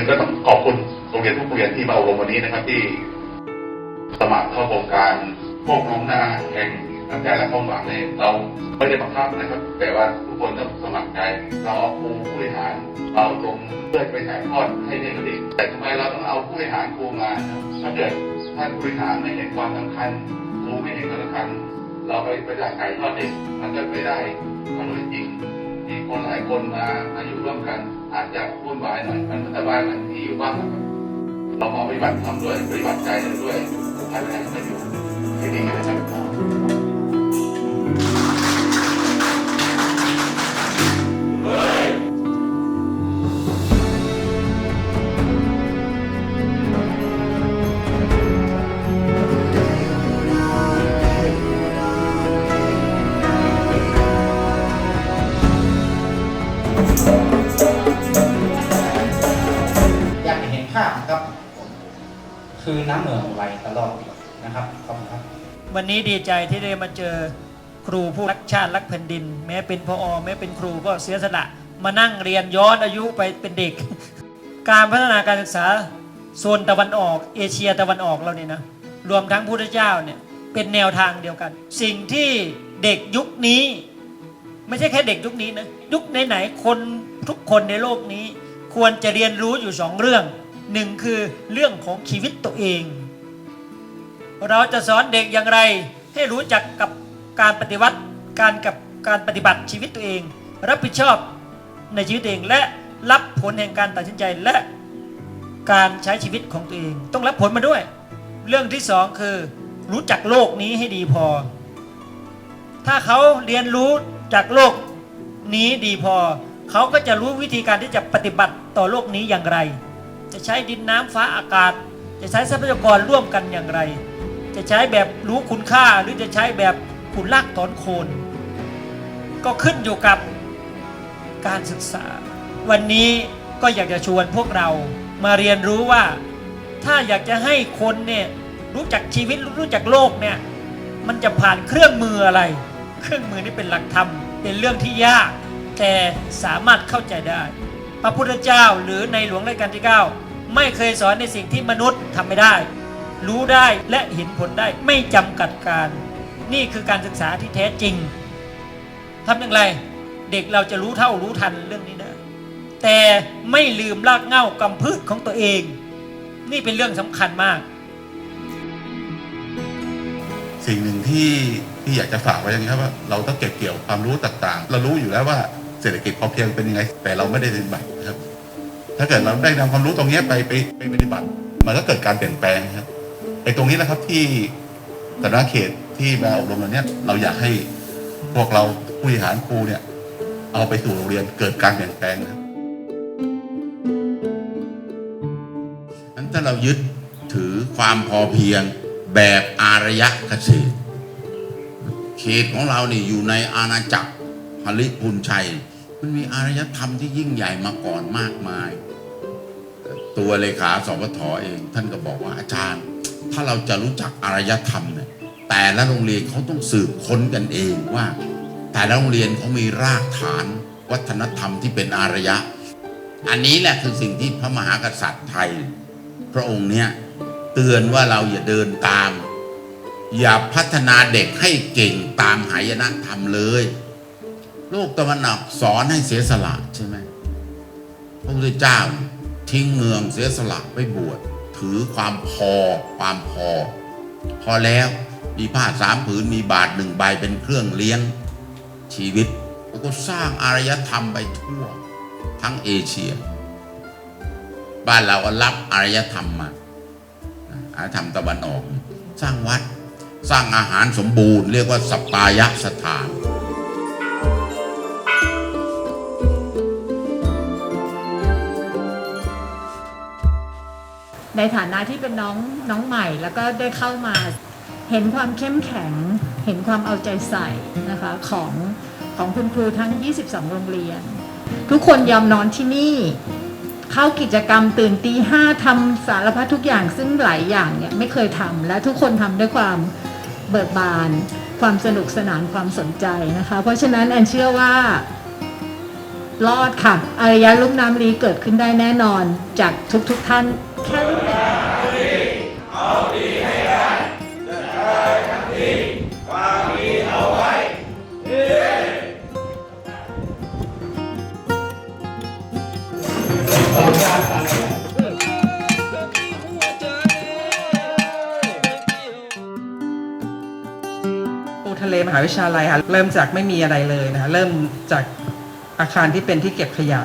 งก็ต้องขอบคุณโรงเรียนทุกโรงเรียนที่มาอบรมวันนี้นะครับ ที่สมัครเข้าโครงการพวกน้องหน้าแห่งน้ำใจและความหวังเนี่ยเราไม่ได้บังคับนะครับ แต่ว่าทุกคนต้องสมัครใจเราเอาครูผู้บริหารเราลงเพื่อไปถ่ายทอดให้เด็กเด็กแต่ทำไมเราต้องเอาผู้บริหารครูมาถ้าเกิดท่านผู้บริหารไม่เห็นความสำคัญครูไม่เห็นความสำคัญเราไปไปถ่ายทอดเด็กมันก็ไม่ได้ความจริง คนมาอาอยู่ร่วมกัน อาจจะวุ่นวายหน่อย มันสบายเหมือนที่อยู่บ้านนะครับเรามาปฏิบัติทำด้วยปฏิบัติใจด้วยดท้ายแล้วก็อยู่ที่นี่กันนะครับ ภาพนะครับ คือน้ำเหนือไหลตลอดนะครับขอบคุณครับ วันนี้ดีใจที่ได้มาเจอครูผู้รักชาติรักแผ่นดิน แม้เป็นพอแม้เป็นครูก็เสียสละมานั่งเรียนย้อนอายุไปเป็นเด็ก การพัฒนาการศึกษาโซนตะวันออก เอเชียตะวันออกเราเนี่ยนะรวมทั้งพุทธเจ้าเนี่ยเป็นแนวทางเดียวกัน สิ่งที่เด็กยุคนี้ ไม่ใช่แค่เด็กยุคนี้นะยุคไหนๆคนทุกคนในโลกนี้ ควรจะเรียนรู้อยู่สองเรื่อง หนึ่งคือเรื่องของชีวิตตัวเอง เราจะสอนเด็กอย่างไร ให้รู้จักกับการปฏิวัติการกับการปฏิบัติชีวิตตัวเอง รับผิดชอบในชีวิตเองและรับผลแห่งการตัดสินใจและการใช้ชีวิตของตัวเอง ต้องรับผลมาด้วย เรื่องที่สองคือรู้จักโลกนี้ให้ดีพอ ถ้าเขาเรียนรู้จากโลกนี้ดีพอ เขาก็จะรู้วิธีการที่จะปฏิบัติต่อโลกนี้อย่างไร จะใช้ดินน้ำฟ้าอากาศ จะใช้ทรัพยากรร่วมกันอย่างไร จะใช้แบบรู้คุณค่าหรือจะใช้แบบขุนลากถอนโคน ก็ขึ้นอยู่กับการศึกษา วันนี้ก็อยากจะชวนพวกเรามาเรียนรู้ว่า ถ้าอยากจะให้คนเนี่ยรู้จักชีวิตรู้จักโลกเนี่ยมันจะผ่านเครื่องมืออะไร เครื่องมือนี้เป็นหลักธรรม เป็นเรื่องที่ยาก แต่สามารถเข้าใจได้ พระพุทธเจ้าหรือในหลวงรัชกาลที่ 9 ไม่เคยสอนในสิ่งที่มนุษย์ทำไม่ได้ รู้ได้และเห็นผลได้ไม่จำกัดการ นี่คือการศึกษาที่แท้จริงทำอย่างไรเด็กเราจะรู้เท่ารู้ทันเรื่องนี้ได้แต่ไม่ลืมรากเหง้ากำพืชของตัวเอง นี่เป็นเรื่องสำคัญมาก สิ่งหนึ่งที่ที่อยากจะฝากไว้อย่างนี้ครับว่าเราต้องเก็บเกี่ยวความรู้ต่างๆ เรารู้อยู่แล้วว่าเศรษฐกิจพอเพียงเป็นยังไง แต่เราไม่ได้ปฏิบัตินะครับ ถ้าเกิดเราได้นำความรู้ตรงนี้ไปไปไปปฏิบัติ มันก็เกิดการเปลี่ยนแปลงครับไอ้ตรงนี้นะครับที่แต่ละเขตที่มาอบรมเราเนี้ยเราอยากให้พวกเราผู้บริหารครูเนี่ย เอาไปสู่โรงเรียนเกิดการเปลี่ยนแปลงนะครับนั้นถ้าเรายึดถือความพอเพียงแบบอารยะเกษตรเขตของเรานี่อยู่ในอาณาจักรพลิพุนชัย มันมีอารยธรรมที่ยิ่งใหญ่มาก่อนมากมาย ตัวเลขาสปทเอง ท่านก็บอกว่าอาจารย์ ถ้าเราจะรู้จักอารยธรรมเนี่ยแต่ละโรงเรียนเขาต้องสืบค้นกันเองว่า แต่ละโรงเรียนเขามีรากฐานวัฒนธรรมที่เป็นอารยะ อันนี้แหละคือสิ่งที่พระมหากษัตริย์ไทย พระองค์เนี่ยเตือนว่าเราอย่าเดินตาม อย่าพัฒนาเด็กให้เก่งตามหายนะธรรมเลย โลกตะวันออกสอนให้เสียสละใช่ไหมพระพุทธเจ้าทิ้งเมืองเสียสละไปบวชถือความพอความพอ พอแล้วมีผ้าสามผืนมีบาทหนึ่งใบเป็นเครื่องเลี้ยงชีวิต แล้วก็สร้างอารยธรรมไปทั่ว ทั้งเอเชีย บ้านเราก็รับอารยธรรมมาอารยธรรมตะวันออก สร้างวัดสร้างอาหารสมบูรณ์ เรียกว่าสปปายะสถาน ในฐานะที่เป็นน้องน้องใหม่แล้วก็ได้เข้ามาเห็นความเข้มแข็ง เห็นความเอาใจใส่นะคะของของคุณครูทั้ง 22 โรงเรียน ทุกคนยอมนอนที่นี่ เข้ากิจกรรมตื่นตีห้าทำสารพัดทุกอย่างซึ่งหลายอย่างเนี่ยไม่เคยทำและทุกคนทำด้วยความเบิกบาน ความสนุกสนานความสนใจนะคะ เพราะฉะนั้นแอนเชื่อว่ารอดค่ะอารยะลุ่มน้ำลีเกิดขึ้นได้แน่นอนจากทุกๆทท่าน ค่รุ่นเด็กปูทะเลมหาวิทยาลัยค่ะเริ่มจากไม่มีอะไรเลยนะคะเริ่มจากอาคารที่เป็นที่เก็บขยะ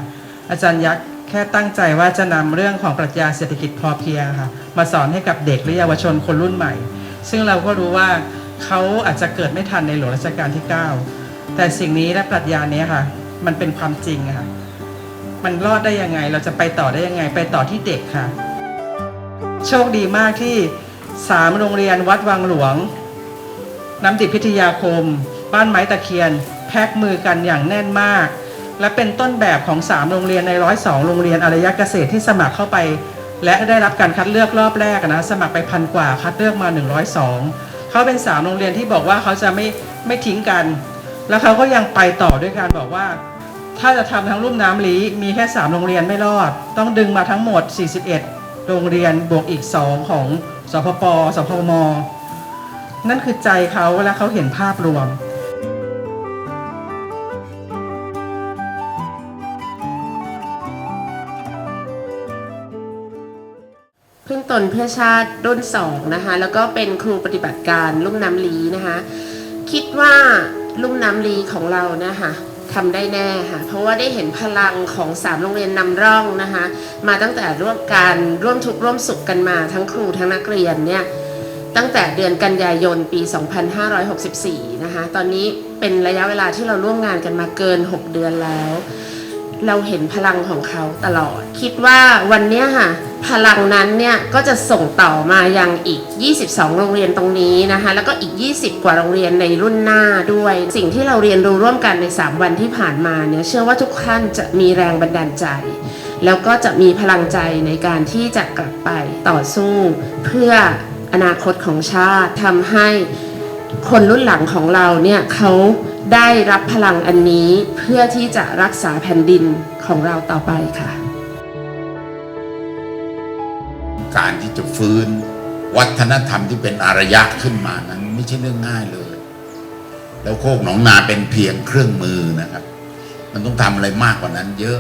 อาจารย์ยักษ์ แค่ตั้งใจว่าจะนำเรื่องของปรัชญาเศรษฐกิจพอเพียงค่ะมาสอนให้กับเด็กและเยาวชนคนรุ่นใหม่ ซึ่งเราก็รู้ว่าเขาอาจจะเกิดไม่ทันในหลวงรัชกาลที่ 9 แต่สิ่งนี้และปรัชญานี้ค่ะ มันเป็นความจริงค่ะ มันรอดได้ยังไง เราจะไปต่อได้ยังไง ไปต่อที่เด็กค่ะ โชคดีมากที่สามโรงเรียนวัดวังหลวง น้ำดิบพิทยาคม บ้านไม้ตะเคียน แพ็กมือกันอย่างแน่นมาก และเป็นต้นแบบของ 3 โรงเรียนใน 102 โรงเรียนอารยเกษตรที่สมัครเข้าไป และได้รับการคัดเลือกรอบแรกนะสมัครไปพันกว่าคัดเลือกมา 102 เขาเป็น 3 โรงเรียนที่บอกว่าเขาจะไม่ไม่ทิ้งกัน แล้วเขาก็ยังไปต่อด้วยการบอกว่า ถ้าจะทำทั้งรุ่มน้ำลีมีแค่ 3 โรงเรียนไม่รอด ต้องดึงมาทั้งหมด 41 โรงเรียนบวกอีก 2 ของสพปสพมนั่นคือใจเขาและเขาเห็นภาพรวม ตนเพื่อชาติรุ่นสองนะคะแล้วก็เป็นครูปฏิบัติการลุ่มน้ำลีนะคะคิดว่าลุ่มน้ำลีของเรานะคะทำได้แน่ค่ะเพราะว่าได้เห็นพลังของสามโรงเรียนนำร่องนะคะมาตั้งแต่ร่วมการร่วมทุกข์ร่วมสุขกันมาทั้งครูทั้งนักเรียนเนี่ยตั้งแต่เดือนกันยายนปี 2564 นะคะ ตอนนี้เป็นระยะเวลาที่เราร่วมงานกันมาเกิน 6 เดือนแล้ว เราเห็นพลังของเขาตลอด คิดว่าวันเนี้ยค่ะ พลังนั้นเนี่ยก็จะส่งต่อมายังอีก 22 โรงเรียนตรงนี้นะคะ แล้วก็อีก 20 กว่าโรงเรียนในรุ่นหน้าด้วย สิ่งที่เราเรียนรู้ร่วมกันใน 3 วันที่ผ่านมาเนี่ยเชื่อว่าทุกท่านจะมีแรงบันดาลใจ แล้วก็จะมีพลังใจในการที่จะกลับไปต่อสู้ เพื่ออนาคตของชาติทำให้คนรุ่นหลังของเราเนี่ยเขาได้รับพลังอันนี้เพื่อที่จะรักษาแผ่นดินของเราต่อไปค่ะ การที่จะฟื้น วัฒนธรรมที่เป็นอารยะขึ้นมานั้นไม่ใช่เรื่องง่ายเลย แล้วโคกหนองนาเป็นเพียงเครื่องมือนะครับ มันต้องทำอะไรมากกว่านั้นเยอะ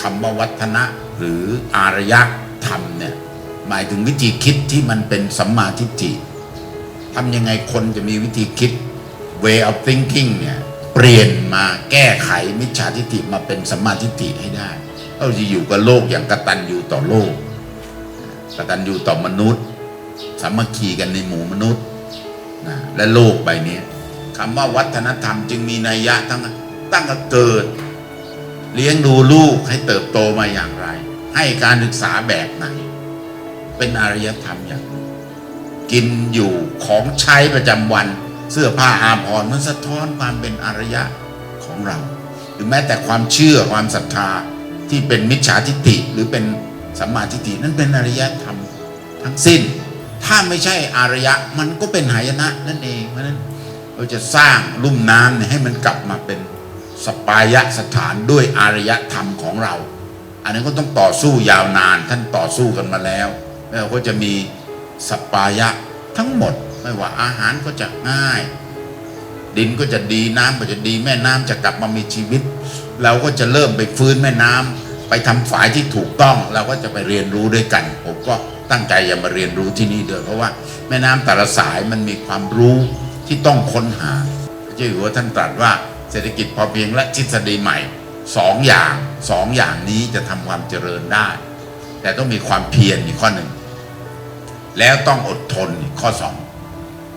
คำว่าวัฒนะหรืออารยธรรมเนี่ยหมายถึงวิธีคิดที่มันเป็นสัมมาทิฏฐิ ทำยังไงคนจะมีวิธีคิด way of thinking เนี่ยเปลี่ยนมาแก้ไขมิจฉาทิฏฐิมาเป็นสัมมาทิฏฐิให้ได้เราจะอยู่กับโลกอย่างกตัญญูต่อโลกกตัญญูต่อมนุษย์สามัคคีกันในหมู่มนุษย์นะและโลกใบนี้คำว่าวัฒนธรรมจึงมีนัยยะทั้งตั้งแต่เกิด เลี้ยงดูลูกให้เติบโตมาอย่างไร ให้การศึกษาแบบไหน เป็นอารยธรรมอย่างหนึ่ง กินอยู่ของใช้ประจำวัน เสื้อผ้าอาภรณ์มันสะท้อนความเป็นอารยะของเรา หรือแม้แต่ความเชื่อความศรัทธาที่เป็นมิจฉาทิฏฐิหรือเป็นสัมมาทิฏฐินั้นเป็นอารยธรรมทั้งสิ้น ถ้าไม่ใช่อารยะมันก็เป็นหายนะนั่นเองเพราะนั้นเราจะสร้างลุ่มน้ำให้มันกลับมาเป็นสปายะสถานด้วยอารยธรรมของเรา อันนั้นก็ต้องต่อสู้ยาวนานท่านต่อสู้กันมาแล้วแล้วก็จะมี สปายะทั้งหมดไม่ว่าอาหารก็จะง่าย ดินก็จะดีน้ำก็จะดีแม่น้ำจะกลับมามีชีวิต เราก็จะเริ่มไปฟื้นแม่น้ำไปทำฝายที่ถูกต้องเราก็จะไปเรียนรู้ด้วยกัน ผมก็ตั้งใจจะมาเรียนรู้ที่นี่เด้วยเพราะว่าแม่น้ำแต่ละสายมันมีความรู้ที่ต้องค้นหาพระเจ้าอยู่หัวท่านตรัสว่าเศรษฐกิจพอเพียงและทฤษฎีใหม่สองอย่างสองอย่างนี้จะทำความเจริญได้ แต่ต้องมีความเพียรอีกข้อหนึ่ง แล้วต้องอดทนข้อสอง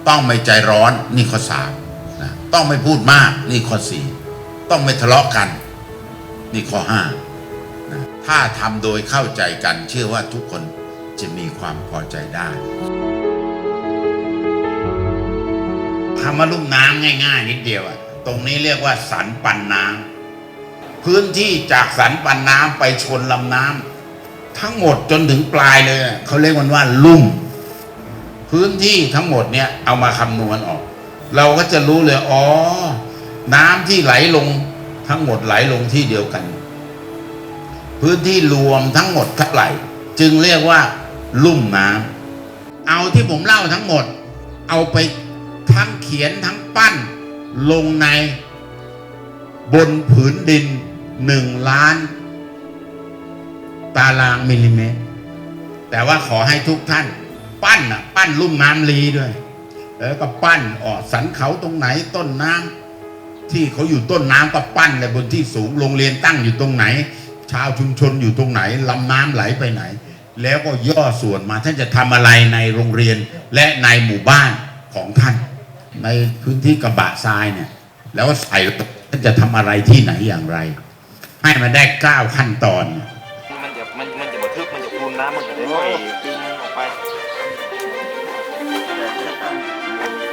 ต้องไม่ใจร้อนนี่ข้อสามนะต้องไม่พูดมากนี่ข้อสี่ต้องไม่ทะเลาะกัน นี่ข้อห้านะถ้าทำโดยเข้าใจกัน เชื่อว่าทุกคนจะมีความพอใจได้คำว่าลุ่มน้ำง่าย ๆ นิดเดียวอะตรงนี้เรียกว่าสันปันน้ำพื้นที่จากสันปันน้ำไปชนลำน้ำทั้งหมดจนถึงปลายเลยเขาเรียกมันว่าลุ่ม พื้นที่ทั้งหมดเนี่ยเอามาคำนวณออก เราก็จะรู้เลยอ๋อ น้ำที่ไหลลงทั้งหมดไหลลงที่เดียวกัน พื้นที่รวมทั้งหมดเท่าไหร่จึงเรียกว่า ลุ่มน้ำเอาที่ผมเล่าทั้งหมด เอาไปทั้งเขียนทั้งปั้น ลงใน บนผืนดินหนึ่งล้าน ตารางมิลลิเมตร แต่ว่าขอให้ทุกท่าน ปั้นอะปั้นลุ่มน้ำลีด้วยแล้วก็ปั้นออกสันเขาตรงไหนต้นน้ำที่เขาอยู่ต้นน้ำก็ปั้นเลยบนที่สูงโรงเรียนตั้งอยู่ตรงไหน ชาวชุมชนอยู่ตรงไหนลำน้ำไหลไปไหน แล้วก็ย่อส่วนมาท่านจะทำอะไรในโรงเรียนและในหมู่บ้านของท่าน ในพื้นที่กระบะทรายเนี่ยแล้วก็ใส่ท่านจะทำอะไรที่ไหนอย่างไร ให้มันได้เก้าขั้นตอน มันจะมันมันจะบัทึกมันจะคูนน้ำมันจะได้ค่อยดึงออกไป うん。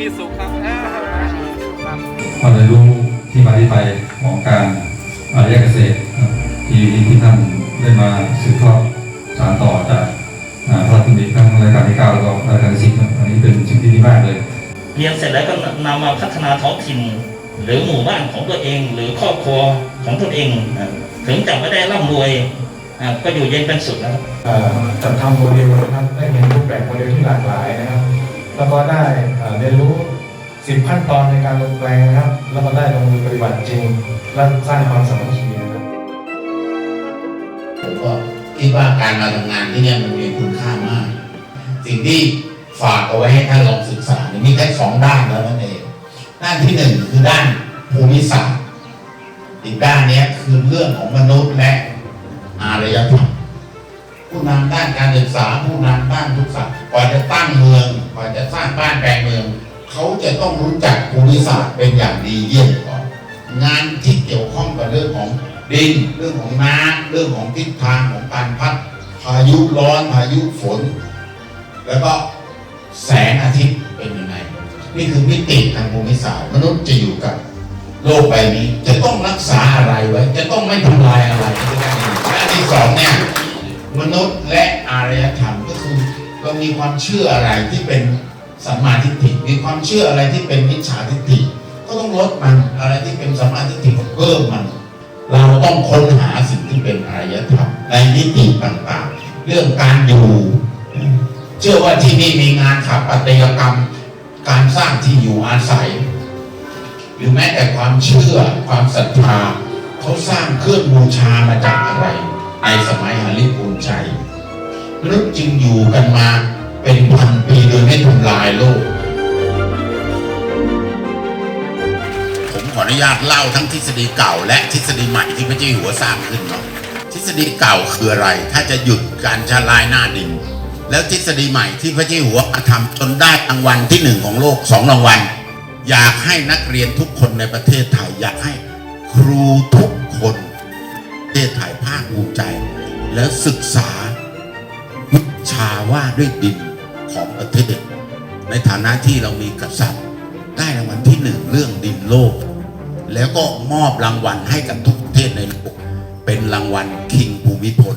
มีสุขครับพอได้รู้ที่มาที่ไปของการอารยเกษตรครับที่ที่ท่านได้มาสืบทอดสานต่อจากอ่าพระราชดำริทั้งรายการที่เก้าแล้วก็รายการที่สิบครับอันนี้เป็นสิ่งที่ดีมากเลยเรียนเสร็จแล้วก็นำมาพัฒนาท้องถิ่นหรือหมู่บ้านของตัวเอง หรือครอบครัวของตนเองอะถึงจะไม่ได้ร่ำรวยอะก็อยู่เย็นเป็นสุดแล้วเอ่อจัดทำโมเดลนะครับได้เห็นรูปแบบโมเดลที่หลากหลายนะครับ แล้วก็ได้เรียนรู้สิบขั้นตอนในการลงแปลงนะครับ แล้วก็ได้ลงมือปฏิบัติจริง และสร้างความสามัคคีนะครับผมก็คิดว่าการมาทำงานที่นี่มันมีคุณค่ามาก สิ่งที่ฝากเอาไว้ให้ท่านลองศึกษาเนี่ยมีแค่สองด้านแล้วนั่นเองด้านที่หนึ่งคือด้านภูมิศาสตร์อีกด้านนี้คือเรื่องของมนุษย์และอารยธรรม ผู้นำด้านการศึกษาผู้นำด้านทุกศาสตร์กว่าจะตั้งเมืองกว่าจะสร้างบ้านแปลงเมือง เขาจะต้องรู้จักภูมิศาสตร์เป็นอย่างดีเยี่ยมก่อนงานที่เกี่ยวข้องกับเรื่องของดินเรื่องของน้ำเรื่องของทิศทางของการพัดพายุร้อนพายุฝน แล้วก็แสงอาทิตย์เป็นยังไงนี่คือมิติทางภูมิศาสตร์มนุษย์จะอยู่กับโลกใบนี้จะต้องรักษาอะไรไว้ จะต้องไม่ทำลายอะไรและที่สองเนี่ย มนุษย์และอารยธรรมก็คือเรามีความเชื่ออะไรที่เป็นสัมมาทิฏฐิมีความเชื่ออะไรที่เป็นมิจฉาทิฏฐิก็ต้องลดมันอะไรที่เป็นสัมมาทิฏฐิก็เพิ่มมัน เราต้องค้นหาสิ่งที่เป็นอารยธรรมในมิติต่างๆ เรื่องการอยู่ เชื่อว่าที่นี่มีงานสถาปัตยกรรม การสร้างที่อยู่อาศัย หรือแม้แต่ความเชื่อความศรัทธาเขาสร้างเครื่องบูชามาจากอะไร ในสมัยฮาริปูนชัยมนุษย์จึงอยู่กันมาเป็นพันปีโดยไม่ทำลายโลก ผมขออนุญาตเล่าทั้งทฤษฎีเก่า และทฤษฎีใหม่ที่พระเจ้าอยู่หัวสร้างขึ้นเนาะทฤษฎีเก่าคืออะไร ถ้าจะหยุดการชะลายหน้าดิน แล้วทฤษฎีใหม่ที่พระเจ้าอยู่หัวทำจนได้รางวัลที่หนึ่งของโลกสองรางวัลอยากให้นักเรียนทุกคนในประเทศไทย อยากให้ครูทุกคน ประเทศไทยภาคภูมิใจ แล้วศึกษาวิชาว่าด้วยดินของประเทศ ในฐานะที่เรามีกษัตริย์ ได้รางวัลที่หนึ่งเรื่องดินโลก แล้วก็มอบรางวัลให้กับทุกประเทศในโลกเป็นรางวัลคิงภูมิพล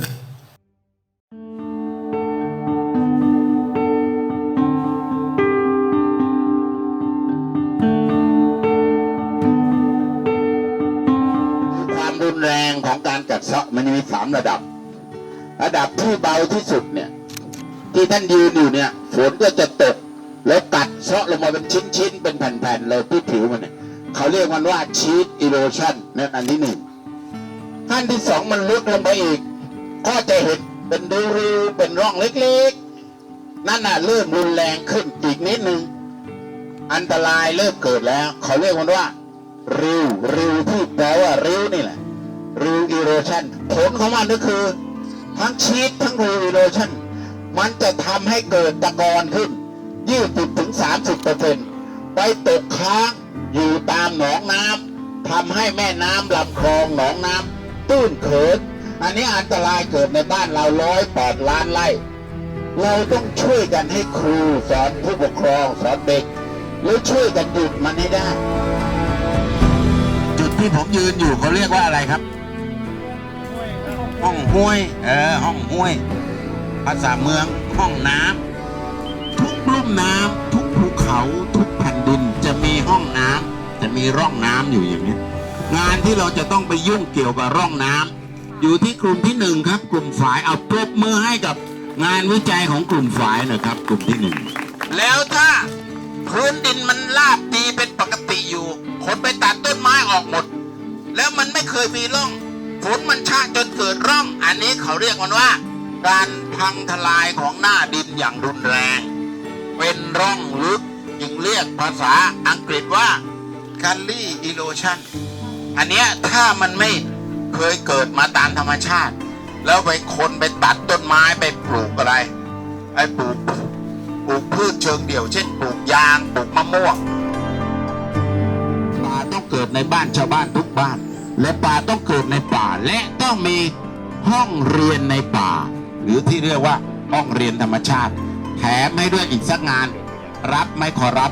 ของการกัดเซาะมันมีสามระดับ ระดับที่เบาที่สุดเนี่ย ที่ท่านยืนอยู่เนี่ย ฝนก็จะตก แล้วกัดเซาะลงมาเป็นชิ้นๆ เป็นแผ่นๆเลยที่ผิวมันเนี่ยเขาเรียกมันว่าชีตอิโรชันนั่นอันที่หนึ่งขั้นที่สองมันลึกลงไปอีก ก็จะเห็นเป็นรูๆเป็นร่องเล็กๆ นั่นน่ะเริ่มรุนแรงขึ้นอีกนิดนึง อันตรายเริ่มเกิดแล้ว เขาเรียกมันว่า ริวริวที่แปลว่าริวนี่แหละ ริวอีโรชันผลของมันก็คือ ทั้งชีสทั้งรีโลชั่นมันจะทำให้เกิดตะกอนขึ้น 20ถึง30เปอร์เซ็นต์ไปตกค้างอยู่ตามหนองน้ำทำให้แม่น้ำลำคลองหนองน้ำตื้นเขินอันนี้อันตรายเกิดในบ้านเราร้อยแปดล้านไร่เราต้องช่วยกันให้ครูสอนผู้ปกครองสอนเด็กแล้วช่วยกันหยุดมันให้ได้ จุดที่ผมยืนอยู่เขาเรียกว่าอะไรครับ ห้องห้วย เออ ห้องห้วย ภาษาเมือง ห้องน้ำทุกลุ่มน้ำทุกภูเขา ทุกแผ่นดินจะมีห้องน้ำจะมีร่องน้ำอยู่อย่างนี้ งานที่เราจะต้องไปยุ่งเกี่ยวกับร่องน้ำอยู่ที่กลุ่มที่หนึ่งครับ กลุ่มฝ่ายเอาปรบมือให้กับงานวิจัยของกลุ่มฝ่ายนะครับ กลุ่มที่หนึ่งแล้วถ้าพื้นดินมันราบดีเป็นปกติอยู่คนไปตัดต้นไม้ออกหมด แล้วมันไม่เคยมีร่อง ฝนมันชาจนเกิดร่อง อันนี้เขาเรียกมันว่า การพังทลายของหน้าดินอย่างรุนแรง เป็นร่องลึกจึงเรียกภาษาอังกฤษว่า c a l l y erosion อันเนี้ยถ้ามันไม่เคยเกิดมาตามธรรมชาติ แล้วไปคนไปตัดต้นไม้ไปปลูกอะไรไอ้ปลูกปลูกพืชเชิงเดี่ยว เช่นปลูกยางปลูกมะม่วงป่าต้องเกิดในบ้านชาวบ้านทุกบ้าน และป่าต้องเกิดในป่าและต้องมีห้องเรียนในป่า หรือที่เรียกว่าห้องเรียนธรรมชาติ แถมให้ด้วยอีกสักงาน รับไม่ขอรับ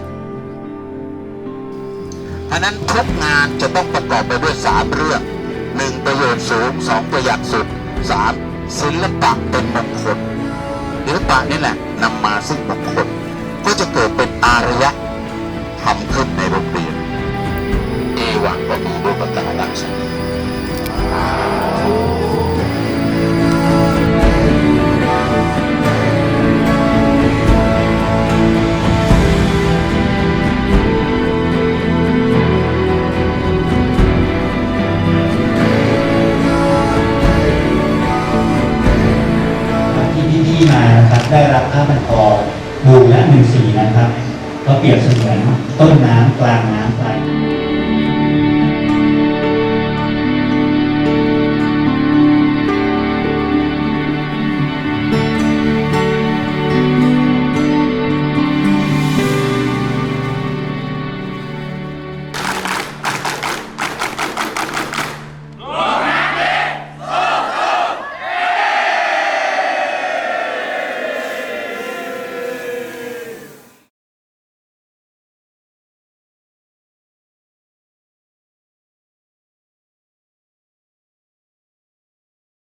เพราะฉะนั้นทุกงานจะต้องประกอบไปด้วยสามเรื่องหนึ่งประโยชน์สูงสองประหยัดสุดสามศิลปะเป็นมงคลศิลปะนี่แหละนำมาซึ่งมงคล